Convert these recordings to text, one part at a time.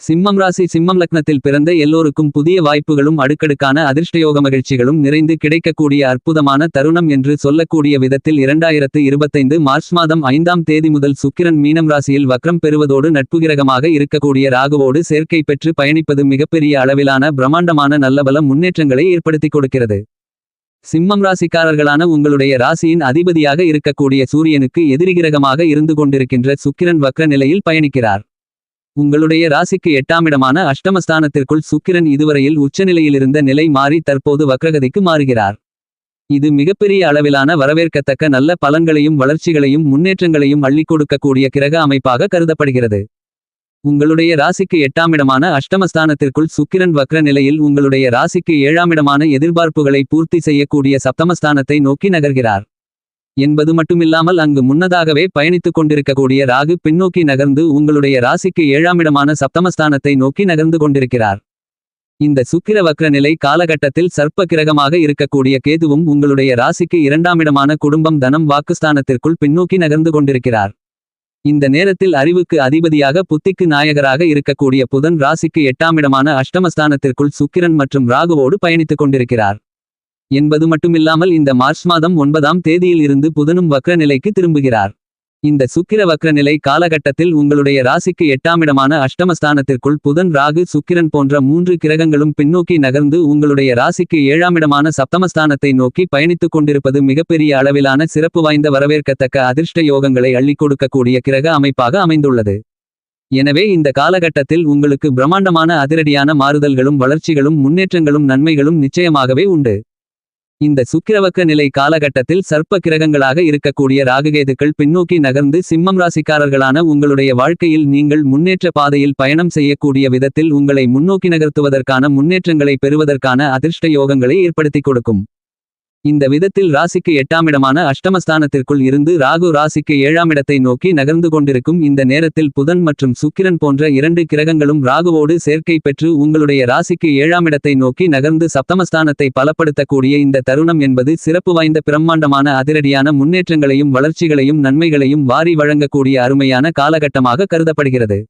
சிம்மம் ராசி சிம்மம் லக்னத்தில் பிறந்த எல்லோருக்கும் புதிய வாய்ப்புகளும் அடுக்கடுக்கான அதிர்ஷ்டயோக மகிழ்ச்சிகளும் நிறைந்து கிடைக்கக்கூடிய அற்புதமான தருணம் என்று சொல்லக்கூடிய விதத்தில் இரண்டாயிரத்து இருபத்தைந்து மார்ச் மாதம் ஐந்தாம் தேதி முதல் சுக்கிரன் மீனம் ராசியில் வக்ரம் பெறுவதோடு நட்புகிரகமாக இருக்கக்கூடிய ராகுவோடு சேர்க்கை பெற்று பயணிப்பது மிகப்பெரிய அளவிலான பிரம்மாண்டமான நல்லபல முன்னேற்றங்களை ஏற்படுத்திக் கொடுக்கிறது. சிம்மம் ராசிக்காரர்களான உங்களுடைய ராசியின் அதிபதியாக இருக்கக்கூடிய சூரியனுக்கு எதிரிகிரகமாக இருந்து கொண்டிருக்கின்ற சுக்கிரன் வக்ர நிலையில் பயணிக்கிறார். உங்களுடைய ராசிக்கு எட்டாமிடமான அஷ்டமஸ்தானத்திற்குள் சுக்கிரன் இதுவரையில் உச்சநிலையிலிருந்த நிலை மாறி தற்போது வக்ரகதிக்கு மாறுகிறார். இது மிகப்பெரிய அளவிலான வரவேற்கத்தக்க நல்ல பலன்களையும் வளர்ச்சிகளையும் முன்னேற்றங்களையும் அள்ளிக் கொடுக்கக்கூடிய கிரக அமைப்பாக கருதப்படுகிறது. உங்களுடைய ராசிக்கு எட்டாமிடமான அஷ்டமஸ்தானத்திற்குள் சுக்கிரன் வக்ர நிலையில் உங்களுடைய ராசிக்கு ஏழாமிடமான எதிர்பார்ப்புகளை பூர்த்தி செய்யக்கூடிய சப்தமஸ்தானத்தை நோக்கி நகர்கிறார். என்பது மட்டுமில்லாமல் அங்கு முன்னதாகவே பயணித்துக் கொண்டிருக்கக்கூடிய ராகு பின்னோக்கி நகர்ந்து உங்களுடைய ராசிக்கு ஏழாமிடமான சப்தமஸ்தானத்தை நோக்கி நகர்ந்து கொண்டிருக்கிறார். இந்த சுக்கிர வக்ர நிலை காலகட்டத்தில் சர்ப்ப கிரகமாக இருக்கக்கூடிய கேதுவும் உங்களுடைய ராசிக்கு இரண்டாமிடமான குடும்பம் தனம் வாக்குஸ்தானத்திற்குள் பின்னோக்கி நகர்ந்து கொண்டிருக்கிறார். இந்த நேரத்தில் அறிவுக்கு அதிபதியாக புத்திக்கு நாயகராக இருக்கக்கூடிய புதன் ராசிக்கு எட்டாமிடமான அஷ்டமஸ்தானத்திற்குள் சுக்கிரன் மற்றும் ராகுவோடு பயணித்துக் கொண்டிருக்கிறார். என்பது மட்டுமில்லாமல் இந்த மார்ச் மாதம் ஒன்பதாம் தேதியில் இருந்து புதனும் வக்ர நிலைக்கு திரும்புகிறார். இந்த சுக்கிர வக்ரநிலை காலகட்டத்தில் உங்களுடைய ராசிக்கு எட்டாமிடமான அஷ்டமஸ்தானத்திற்குள் புதன் ராகு சுக்கிரன் போன்ற மூன்று கிரகங்களும் பின்னோக்கி நகர்ந்து உங்களுடைய ராசிக்கு ஏழாமிடமான சப்தமஸ்தானத்தை நோக்கி பயணித்துக் கொண்டிருப்பது மிகப்பெரிய அளவிலான சிறப்பு வாய்ந்த வரவேற்கத்தக்க அதிர்ஷ்ட யோகங்களை அள்ளிக் கொடுக்கக்கூடிய கிரக அமைப்பாக அமைந்துள்ளது. எனவே இந்த காலகட்டத்தில் உங்களுக்கு பிரம்மாண்டமான அதிரடியான மாறுதல்களும் வளர்ச்சிகளும் முன்னேற்றங்களும் நன்மைகளும் நிச்சயமாகவே உண்டு. இந்த சுக்கிரவக்க நிலை காலகட்டத்தில் சர்ப்ப கிரகங்களாக இருக்கக்கூடிய ராகுகேதுக்கள் பின்னோக்கி நகர்ந்து சிம்மம் ராசிக்காரர்களான உங்களுடைய வாழ்க்கையில் நீங்கள் முன்னேற்ற பாதையில் பயணம் செய்யக்கூடிய விதத்தில் உங்களை முன்னோக்கி நகர்த்துவதற்கான முன்னேற்றங்களை பெறுவதற்கான அதிர்ஷ்ட யோகங்களை ஏற்படுத்திக் கொடுக்கும். இந்த விதத்தில் ராசிக்கு எட்டாமிடமான அஷ்டமஸ்தானத்திற்குள் இருந்து ராகு ராசிக்கு ஏழாமிடத்தை நோக்கி நகர்ந்து கொண்டிருக்கும் இந்த நேரத்தில் புதன் மற்றும் சுக்கிரன் போன்ற இரண்டு கிரகங்களும் ராகுவோடு சேர்க்கை பெற்று உங்களுடைய ராசிக்கு ஏழாமிடத்தை நோக்கி நகர்ந்து சப்தமஸ்தானத்தை பலப்படுத்தக்கூடிய இந்த தருணம் என்பது சிறப்பு வாய்ந்த பிரம்மாண்டமான அதிரடியான முன்னேற்றங்களையும் வளர்ச்சிகளையும் நன்மைகளையும் வாரி வழங்கக்கூடிய அருமையான காலகட்டமாக கருதப்படுகிறது.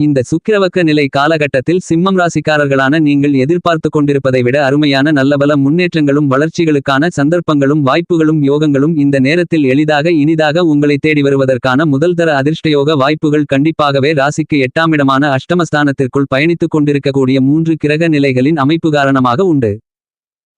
இந்த சுக்கிரவக்க நிலை காலகட்டத்தில் சிம்மம் ராசிக்காரர்களான நீங்கள் எதிர்பார்த்து கொண்டிருப்பதை விட அருமையான நல்லபல முன்னேற்றங்களும் வளர்ச்சிகளுக்கான சந்தர்ப்பங்களும் வாய்ப்புகளும் யோகங்களும் இந்த நேரத்தில் எளிதாக இனிதாக உங்களை தேடி வருவதற்கான முதல்தர அதிர்ஷ்டயோக வாய்ப்புகள் கண்டிப்பாகவே ராசிக்கு எட்டாமிடமான அஷ்டமஸ்தானத்திற்குள் பயணித்துக் கொண்டிருக்கக்கூடிய மூன்று கிரக நிலைகளின் அமைப்பு காரணமாக உண்டு.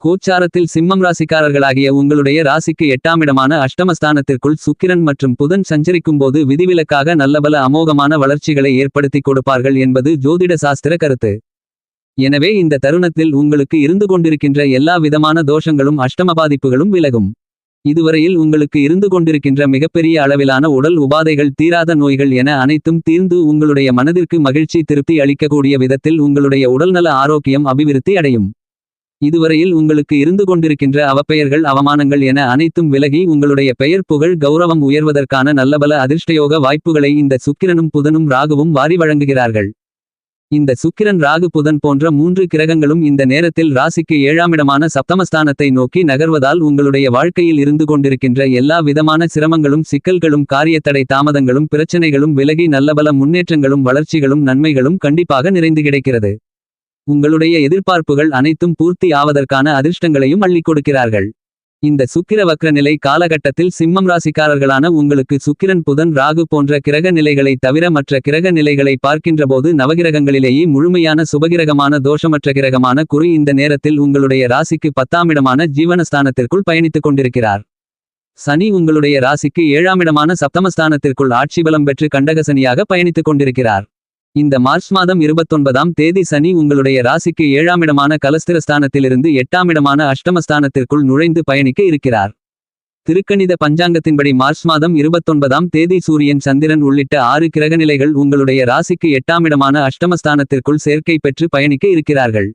கோச்சாரத்தில் சிம்மம் ராசிக்காரர்களாகிய உங்களுடைய ராசிக்கு எட்டாமிடமான அஷ்டமஸ்தானத்திற்குள் சுக்கிரன் மற்றும் புதன் சஞ்சரிக்கும்போது விதிவிலக்காக நல்லபல அமோகமான வளர்ச்சிகளை ஏற்படுத்திக் கொடுப்பார்கள் என்பது ஜோதிட சாஸ்திர கருத்து. எனவே இந்த தருணத்தில் உங்களுக்கு இருந்து கொண்டிருக்கின்ற எல்லா விதமான தோஷங்களும் அஷ்டம பாதிப்புகளும் விலகும். இதுவரையில் உங்களுக்கு இருந்து கொண்டிருக்கின்ற மிகப்பெரிய அளவிலான உடல் உபாதைகள் தீராத நோய்கள் என அனைத்தும் தீர்ந்து உங்களுடைய மனதிற்கு மகிழ்ச்சி திருப்தி அளிக்கக்கூடிய விதத்தில் உங்களுடைய உடல்நல ஆரோக்கியம் அபிவிருத்தி அடையும். இதுவரையில் உங்களுக்கு இருந்து கொண்டிருக்கின்ற அவப்பெயர்கள் அவமானங்கள் என அனைத்தும் விலகி உங்களுடைய பெயர் புகழ் கௌரவம் உயர்வதற்கான நல்லபல அதிர்ஷ்டயோக வாய்ப்புகளை இந்த சுக்கிரனும் புதனும் ராகுவும் வாரி வழங்குகிறார்கள். இந்த சுக்கிரன் ராகு புதன் போன்ற மூன்று கிரகங்களும் இந்த நேரத்தில் ராசிக்கு ஏழாமிடமான சப்தமஸ்தானத்தை நோக்கி நகர்வதால் உங்களுடைய வாழ்க்கையில் இருந்து கொண்டிருக்கின்ற எல்லா விதமான சிரமங்களும் சிக்கல்களும் காரியத்தடை தாமதங்களும் பிரச்சனைகளும் விலகி நல்லபல முன்னேற்றங்களும் வளர்ச்சிகளும் நன்மைகளும் கண்டிப்பாக நிறைந்து கிடைக்கிறது. உங்களுடைய எதிர்பார்ப்புகள் அனைத்தும் பூர்த்தி ஆவதற்கான அதிர்ஷ்டங்களையும் அள்ளிக் கொடுக்கிறார்கள். இந்த சுக்கிர வக்ர நிலை காலகட்டத்தில் சிம்மம் ராசிக்காரர்களான உங்களுக்கு சுக்கிரன் புதன் ராகு போன்ற கிரக நிலைகளை தவிர மற்ற கிரக நிலைகளை பார்க்கின்றபோது நவகிரகங்களிலேயே முழுமையான சுபகிரகமான தோஷமற்ற கிரகமான குறி இந்த நேரத்தில் உங்களுடைய ராசிக்கு பத்தாமிடமான ஜீவனஸ்தானத்திற்குள் பயணித்துக் கொண்டிருக்கிறார். சனி உங்களுடைய ராசிக்கு ஏழாமிடமான சப்தமஸ்தானத்திற்குள் ஆட்சி பலம் பெற்று கண்டகசனியாக பயணித்துக் கொண்டிருக்கிறார். இந்த மார்ச் மாதம் இருபத்தொன்பதாம் தேதி சனி உங்களுடைய ராசிக்கு ஏழாமிடமான கலஸ்திரஸ்தானத்திலிருந்து எட்டாமிடமான அஷ்டமஸ்தானத்திற்குள் நுழைந்து பயணிக்க இருக்கிறார். திருக்கணித பஞ்சாங்கத்தின்படி மார்ச் மாதம் இருபத்தொன்பதாம் தேதி சூரியன் சந்திரன் உள்ளிட்ட ஆறு கிரகநிலைகள் உங்களுடைய ராசிக்கு எட்டாமிடமான அஷ்டமஸ்தானத்திற்குள் சேர்க்கை பெற்று பயணிக்க இருக்கிறார்கள்.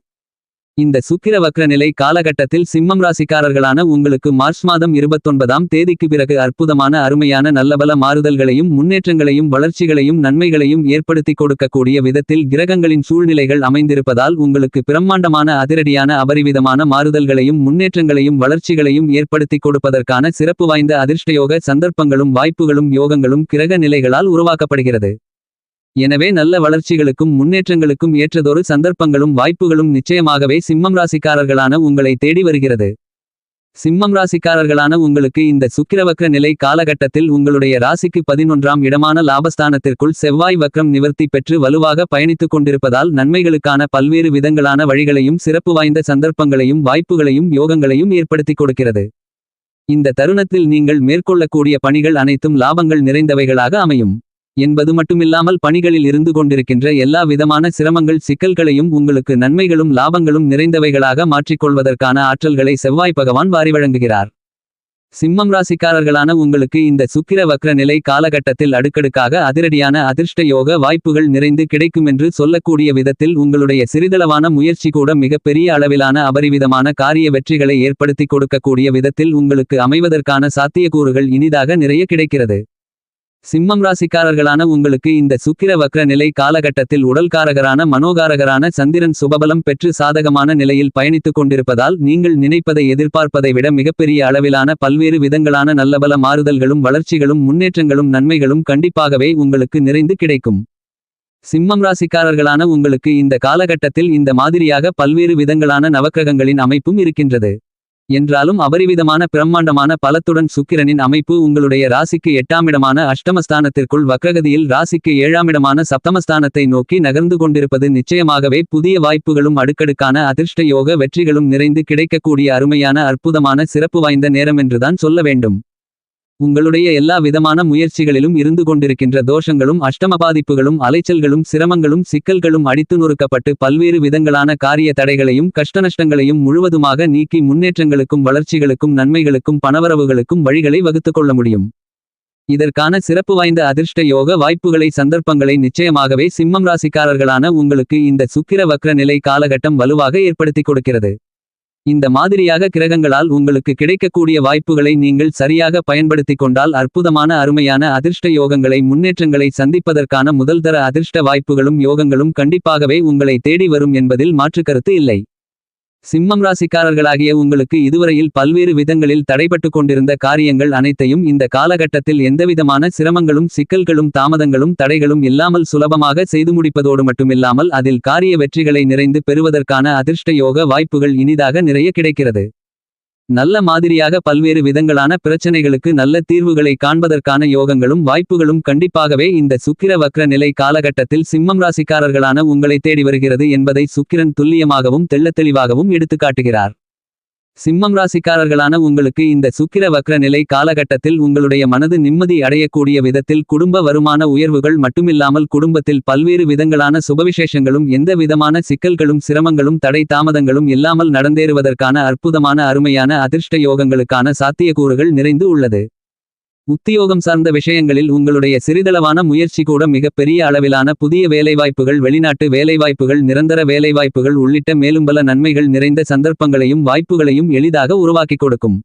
இந்த சுக்கிர வக்ர நிலை காலகட்டத்தில் சிம்மம் ராசிக்காரர்களான உங்களுக்கு மார்ச் மாதம் இருபத்தொன்பதாம் தேதிக்கு பிறகு அற்புதமான அருமையான நல்லபல மாறுதல்களையும் முன்னேற்றங்களையும் வளர்ச்சிகளையும் நன்மைகளையும் ஏற்படுத்திக் கொடுக்கக்கூடிய விதத்தில் கிரகங்களின் சூழ்நிலைகள் அமைந்திருப்பதால் உங்களுக்கு பிரம்மாண்டமான அதிரடியான அபரிவிதமான மாறுதல்களையும் முன்னேற்றங்களையும் வளர்ச்சிகளையும் ஏற்படுத்திக் கொடுப்பதற்கான சிறப்பு வாய்ந்த அதிர்ஷ்டயோக சந்தர்ப்பங்களும் வாய்ப்புகளும் யோகங்களும் கிரக நிலைகளால் உருவாக்கப்படுகிறது. எனவே நல்ல வளர்ச்சிகளுக்கும் முன்னேற்றங்களுக்கும் ஏற்றதொரு சந்தர்ப்பங்களும் வாய்ப்புகளும் நிச்சயமாகவே சிம்மம் ராசிக்காரர்களான உங்களை தேடி வருகிறது. சிம்மம் ராசிக்காரர்களான உங்களுக்கு இந்த சுக்கிரவக்ர நிலை காலகட்டத்தில் உங்களுடைய ராசிக்கு பதினொன்றாம் இடமான லாபஸ்தானத்திற்குள் செவ்வாய் வக்ரம் நிவர்த்தி பெற்று வலுவாக பயணித்துக் கொண்டிருப்பதால் நன்மைகளுக்கான பல்வேறு விதங்களான வழிகளையும் சிறப்பு வாய்ந்த சந்தர்ப்பங்களையும் வாய்ப்புகளையும் யோகங்களையும் ஏற்படுத்திக் கொடுக்கிறது. இந்த தருணத்தில் நீங்கள் மேற்கொள்ளக்கூடிய பணிகள் அனைத்தும் லாபங்கள் நிறைந்தவைகளாக அமையும். என்பது மட்டுமில்லாமல் பணிகளில் இருந்து கொண்டிருக்கின்ற எல்லா விதமான சிரமங்கள் சிக்கல்களையும் உங்களுக்கு நன்மைகளும் லாபங்களும் நிறைந்தவைகளாக மாற்றிக்கொள்வதற்கான ஆற்றல்களை செவ்வாய் பகவான் வாரி வழங்குகிறார். சிம்மம் ராசிக்காரர்களான உங்களுக்கு இந்த சுக்கிர வக்ர நிலை காலகட்டத்தில் அடுக்கடுக்காக அதிரடியான அதிர்ஷ்ட யோக வாய்ப்புகள் நிறைந்து கிடைக்குமென்று சொல்லக்கூடிய விதத்தில் உங்களுடைய சிறிதளவான முயற்சி கூட மிகப்பெரிய அளவிலான அபரிவிதமான காரிய வெற்றிகளை ஏற்படுத்திக் கொடுக்கக்கூடிய விதத்தில் உங்களுக்கு அமைவதற்கான சாத்தியக்கூறுகள் இனிதாக நிறைய கிடைக்கிறது. சிம்மம் ராசிக்காரர்களான உங்களுக்கு இந்த சுக்கிர வக்ர நிலை காலகட்டத்தில் உடல்காரகரான மனோகாரகரான சந்திரன் சுபபலம் பெற்று சாதகமான நிலையில் பயணித்துக் கொண்டிருப்பதால் நீங்கள் நினைப்பதை எதிர்பார்ப்பதை விட மிகப்பெரிய அளவிலான பல்வேறு விதங்களான நல்லபல மாறுதல்களும் வளர்ச்சிகளும் முன்னேற்றங்களும் நன்மைகளும் கண்டிப்பாகவே உங்களுக்கு நிறைந்து கிடைக்கும். சிம்மம் ராசிக்காரர்களான உங்களுக்கு இந்த காலகட்டத்தில் இந்த மாதிரியாக பல்வேறு விதங்களான நவக்கிரகங்களின் அமைப்பும் இருக்கின்றது. என்றாலும் அபரிவிதமான பிரம்மாண்டமான பலத்துடன் சுக்கிரனின் அமைப்பு உங்களுடைய ராசிக்கு எட்டாமிடமான அஷ்டமஸ்தானத்திற்குள் வக்ரகதியில் ராசிக்கு ஏழாமிடமான சப்தமஸ்தானத்தை நோக்கி நகர்ந்து கொண்டிருப்பது நிச்சயமாகவே புதிய வாய்ப்புகளும் அடுக்கடுக்கான அதிர்ஷ்ட யோக வெற்றிகளும் நிறைந்து கிடைக்கக்கூடிய அருமையான அற்புதமான சிறப்பு வாய்ந்த நேரமென்றுதான் சொல்ல வேண்டும். உங்களுடைய எல்லா விதமான முயற்சிகளிலும் இருந்து கொண்டிருக்கின்ற தோஷங்களும் அஷ்டம பாதிப்புகளும் அலைச்சல்களும் சிரமங்களும் சிக்கல்களும் அடித்து நொறுக்கப்பட்டு பல்வேறு விதங்களான காரிய தடைகளையும் கஷ்டநஷ்டங்களையும் முழுவதுமாக நீக்கி முன்னேற்றங்களுக்கும் வளர்ச்சிகளுக்கும் நன்மைகளுக்கும் பணவரவுகளுக்கும் வழிகளை வகுத்துக்கொள்ள முடியும். இதற்கான சிறப்பு வாய்ந்த அதிர்ஷ்ட யோக வாய்ப்புகளை சந்தர்ப்பங்களை நிச்சயமாகவே சிம்மம் ராசிக்காரர்களான உங்களுக்கு இந்த சுக்கிர வக்ர நிலை காலகட்டம் வலுவாக ஏற்படுத்திக் கொடுக்கிறது. இந்த மாதிரியாக கிரகங்களால் உங்களுக்கு கிடைக்கக்கூடிய வாய்ப்புகளை நீங்கள் சரியாக பயன்படுத்திக் கொண்டால் அற்புதமான அருமையான அதிர்ஷ்ட யோகங்களை முன்னேற்றங்களை சந்திப்பதற்கான முதல்தர அதிர்ஷ்ட வாய்ப்புகளும் யோகங்களும் கண்டிப்பாகவே உங்களை தேடி வரும் என்பதில் மாற்றுக்கருத்து இல்லை. சிம்மம் ராசிக்காரர்களாகிய உங்களுக்கு இதுவரையில் பல்வேறு விதங்களில் தடைபட்டு கொண்டிருந்த காரியங்கள் அனைத்தையும் இந்த காலகட்டத்தில் எந்தவிதமான சிரமங்களும் சிக்கல்களும் தாமதங்களும் தடைகளும் இல்லாமல் சுலபமாக செய்து முடிப்பதோடு மட்டுமில்லாமல் அதில் காரிய வெற்றிகளை நிறைந்து பெறுவதற்கான அதிர்ஷ்ட யோக வாய்ப்புகள் இனிதாக நிறைய கிடைக்கிறது. நல்ல மாதிரியாக பல்வேறு விதங்களான பிரச்சனைகளுக்கு நல்ல தீர்வுகளை காண்பதற்கான யோகங்களும் வாய்ப்புகளும் கண்டிப்பாகவே இந்த சுக்கிர வக்ர நிலை காலகட்டத்தில் சிம்மம் ராசிக்காரர்களான உங்களை தேடி வருகிறது என்பதை சுக்கிரன் துல்லியமாகவும் தெள்ளத்தெளிவாகவும் எடுத்துக்காட்டுகிறார். சிம்மம் ராசிக்காரர்களான உங்களுக்கு இந்த சுக்கிர வக்ர நிலை காலகட்டத்தில் உங்களுடைய மனது நிம்மதி அடையக்கூடிய விதத்தில் குடும்ப வருமான உயர்வுகள் மட்டுமில்லாமல் குடும்பத்தில் பல்வேறு விதங்களான சுபவிசேஷங்களும் எந்த விதமான சிக்கல்களும் சிரமங்களும் தடை தாமதங்களும் இல்லாமல் நடந்தேறுவதற்கான அற்புதமான அருமையான அதிர்ஷ்ட யோகங்களுக்கான சாத்தியக்கூறுகள் நிறைந்து உள்ளது. உத்தியோகம் சார்ந்த விஷயங்களில் உங்களுடைய சிறிதளவான முயற்சி கூட மிகப்பெரிய அளவிலான புதிய வேலைவாய்ப்புகள் வெளிநாட்டு வேலைவாய்ப்புகள் நிரந்தர வேலைவாய்ப்புகள் உள்ளிட்ட மேலும் பல நன்மைகள் நிறைந்த சந்தர்ப்பங்களையும் வாய்ப்புகளையும் எளிதாக உருவாக்கிக் கொடுக்கும்.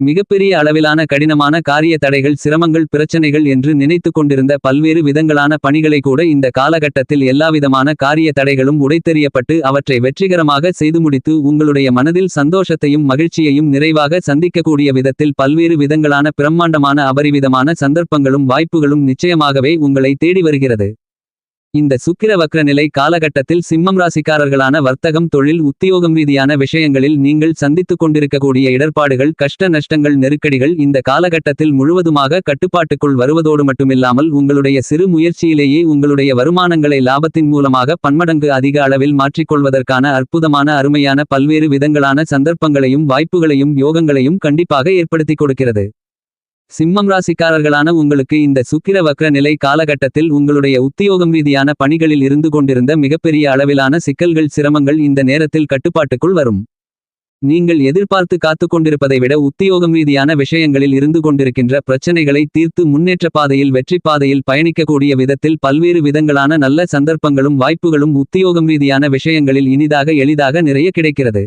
மிகப்பெரிய அளவிலான கடினமான காரிய தடைகள் சிரமங்கள் பிரச்சனைகள் என்று நினைத்துக் கொண்டிருந்த பல்வேறு விதங்களான பணிகளை கூட இந்த காலகட்டத்தில் எல்லாவிதமான காரிய தடைகளும் உடைத்தெறியப்பட்டு அவற்றை வெற்றிகரமாக செய்து முடித்து உங்களுடைய மனதில் சந்தோஷத்தையும் மகிழ்ச்சியையும் நிறைவாக சந்திக்கக்கூடிய விதத்தில் பல்வேறு விதங்களான பிரம்மாண்டமான அபரிவிதமான சந்தர்ப்பங்களும் வாய்ப்புகளும் நிச்சயமாகவே உங்களை தேடி வருகிறது. இந்த சுக்கிர வக்ர நிலை காலகட்டத்தில் சிம்மம் ராசிக்காரர்களான வர்த்தகம் தொழில் உத்தியோகம் ரீதியான விஷயங்களில் நீங்கள் சந்தித்துக் கொண்டிருக்கக்கூடிய இடர்பாடுகள் கஷ்ட நஷ்டங்கள் நெருக்கடிகள் இந்த காலகட்டத்தில் முழுவதுமாக கட்டுப்பாட்டுக்குள் வருவதோடு மட்டுமில்லாமல் உங்களுடைய சிறு முயற்சியிலேயே உங்களுடைய வருமானங்களை லாபத்தின் மூலமாக பன்மடங்கு அதிக அளவில் மாற்றிக்கொள்வதற்கான அற்புதமான அருமையான பல்வேறு விதங்களான சந்தர்ப்பங்களையும் வாய்ப்புகளையும் யோகங்களையும் கண்டிப்பாக ஏற்படுத்திக் கொடுக்கிறது. சிம்மம் ராசிக்காரர்களான உங்களுக்கு இந்த சுக்கிர வக்ர நிலை காலகட்டத்தில் உங்களுடைய உத்தியோகம் ரீதியான பணிகளில் இருந்து கொண்டிருந்த மிகப்பெரிய அளவிலான சிக்கல்கள் சிரமங்கள் இந்த நேரத்தில் கட்டுப்பாட்டுக்குள் வரும். நீங்கள் எதிர்பார்த்து காத்து கொண்டிருப்பதை விட உத்தியோகம் ரீதியான விஷயங்களில் இருந்து கொண்டிருக்கின்ற பிரச்சனைகளை தீர்த்து முன்னேற்ற பாதையில் வெற்றி பாதையில் பயணிக்கக்கூடிய விதத்தில் பல்வேறு விதங்களான நல்ல சந்தர்ப்பங்களும் வாய்ப்புகளும் உத்தியோகம் ரீதியான விஷயங்களில் இனிதாக எளிதாக நிறைய கிடைக்கிறது.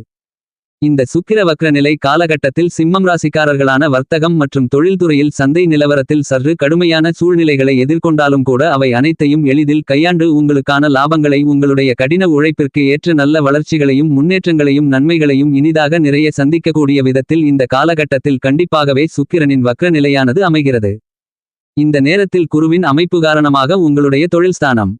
இந்த சுக்கிர வக்ர நிலை காலகட்டத்தில் சிம்மம் ராசிக்காரர்களான வர்த்தகம் மற்றும் தொழில்துறையில் சந்தை நிலவரத்தில் சற்று கடுமையான சூழ்நிலைகளை எதிர்கொண்டாலும் கூட அவை அனைத்தையும் எளிதில் கையாண்டு உங்களுக்கான லாபங்களை உங்களுடைய கடின உழைப்பிற்கு ஏற்ற நல்ல வளர்ச்சிகளையும் முன்னேற்றங்களையும் நன்மைகளையும் இனிதாக நிறைய சந்திக்கக்கூடிய விதத்தில் இந்த காலகட்டத்தில் கண்டிப்பாகவே சுக்கிரனின் வக்ர நிலையானது அமைகிறது. இந்த நேரத்தில் குருவின் அமைப்பு காரணமாக உங்களுடைய தொழில் ஸ்தானம்.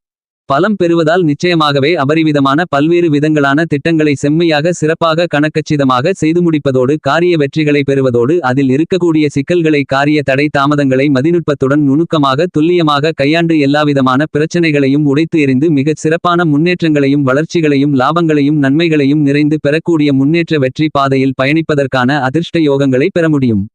பலம் பெறுவதால் நிச்சயமாகவே அபரிவிதமான பல்வேறு விதங்களான திட்டங்களை செம்மையாக சிறப்பாக கணக்கச்சிதமாக செய்து முடிப்பதோடு காரிய வெற்றிகளை பெறுவதோடு அதில் இருக்கக்கூடிய சிக்கல்களை காரிய தடை தாமதங்களை மதிநுட்பத்துடன் நுணுக்கமாக துல்லியமாக கையாண்டு எல்லாவிதமான பிரச்சனைகளையும் உடைத்து எறிந்து மிகச் சிறப்பான முன்னேற்றங்களையும் வளர்ச்சிகளையும் லாபங்களையும் நன்மைகளையும் நிறைந்து பெறக்கூடிய முன்னேற்ற வெற்றி பாதையில் பயணிப்பதற்கான அதிர்ஷ்ட யோகங்களை பெற முடியும்.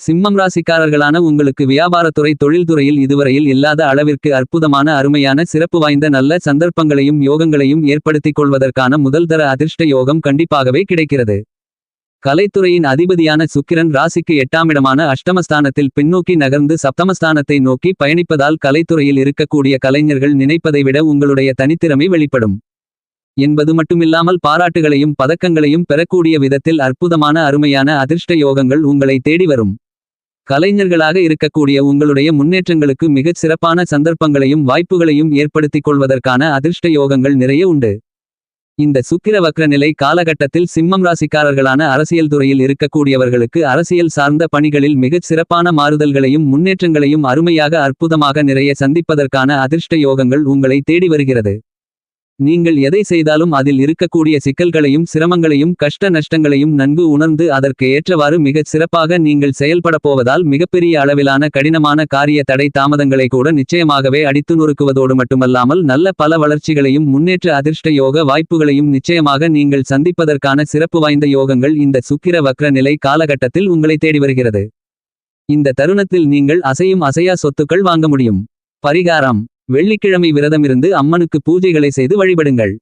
சிம்மம் ராசிக்காரர்களான உங்களுக்கு வியாபாரத்துறை தொழில்துறையில் இதுவரையில் இல்லாத அளவிற்கு அற்புதமான அருமையான சிறப்பு வாய்ந்த நல்ல சந்தர்ப்பங்களையும் யோகங்களையும் ஏற்படுத்திக் கொள்வதற்கான முதல்தர அதிர்ஷ்ட யோகம் கண்டிப்பாகவே கிடைக்கிறது. கலைத்துறையின் அதிபதியான சுக்கிரன் ராசிக்கு எட்டாமிடமான அஷ்டமஸ்தானத்தில் பின்னோக்கி நகர்ந்து சப்தமஸ்தானத்தை நோக்கி பயணிப்பதால் கலைத்துறையில் இருக்கக்கூடிய கலைஞர்கள் நினைப்பதை விட உங்களுடைய தனித்திறமை வெளிப்படும். என்பது மட்டுமில்லாமல் பாராட்டுகளையும் பதக்கங்களையும் பெறக்கூடிய விதத்தில் அற்புதமான அருமையான அதிர்ஷ்ட யோகங்கள் உங்களை தேடி வரும். கலைஞர்களாக இருக்கக்கூடிய உங்களுடைய முன்னேற்றங்களுக்கு மிகச் சிறப்பான சந்தர்ப்பங்களையும் வாய்ப்புகளையும் ஏற்படுத்திக் கொள்வதற்கான அதிர்ஷ்ட யோகங்கள் நிறைய உண்டு. இந்த சுக்கிர வக்ர நிலை காலகட்டத்தில் சிம்மம் ராசிக்காரர்களான அரசியல் துறையில் இருக்கக்கூடியவர்களுக்கு அரசியல் சார்ந்த பணிகளில் மிகச் சிறப்பான மாறுதல்களையும் முன்னேற்றங்களையும் அருமையாக அற்புதமாக நிறைய சந்திப்பதற்கான அதிர்ஷ்ட யோகங்கள் உங்களை தேடி வருகிறது. நீங்கள் எதை செய்தாலும் அதில் இருக்கக்கூடிய சிக்கல்களையும் சிரமங்களையும் கஷ்ட நஷ்டங்களையும் நன்கு உணர்ந்து அதற்கு ஏற்றவாறு மிகச் சிறப்பாக நீங்கள் செயல்படப் போவதால் மிகப்பெரிய அளவிலான கடினமான காரிய தடை தாமதங்களை கூட நிச்சயமாகவே அடித்து நொறுக்குவதோடு மட்டுமல்லாமல் நல்ல பல வளர்ச்சிகளையும் முன்னேற்ற அதிர்ஷ்ட யோக வாய்ப்புகளையும் நிச்சயமாக நீங்கள் சந்திப்பதற்கான சிறப்பு வாய்ந்த யோகங்கள் இந்த சுக்கிர வக்ர நிலை காலகட்டத்தில் உங்களை தேடி வருகிறது. இந்த தருணத்தில் நீங்கள் அசையும் அசையா சொத்துக்கள் வாங்க முடியும். பரிகாரம். வெள்ளிக்கிழமை விரதமிருந்து அம்மனுக்கு பூஜைகளை செய்து வழிபடுங்கள்.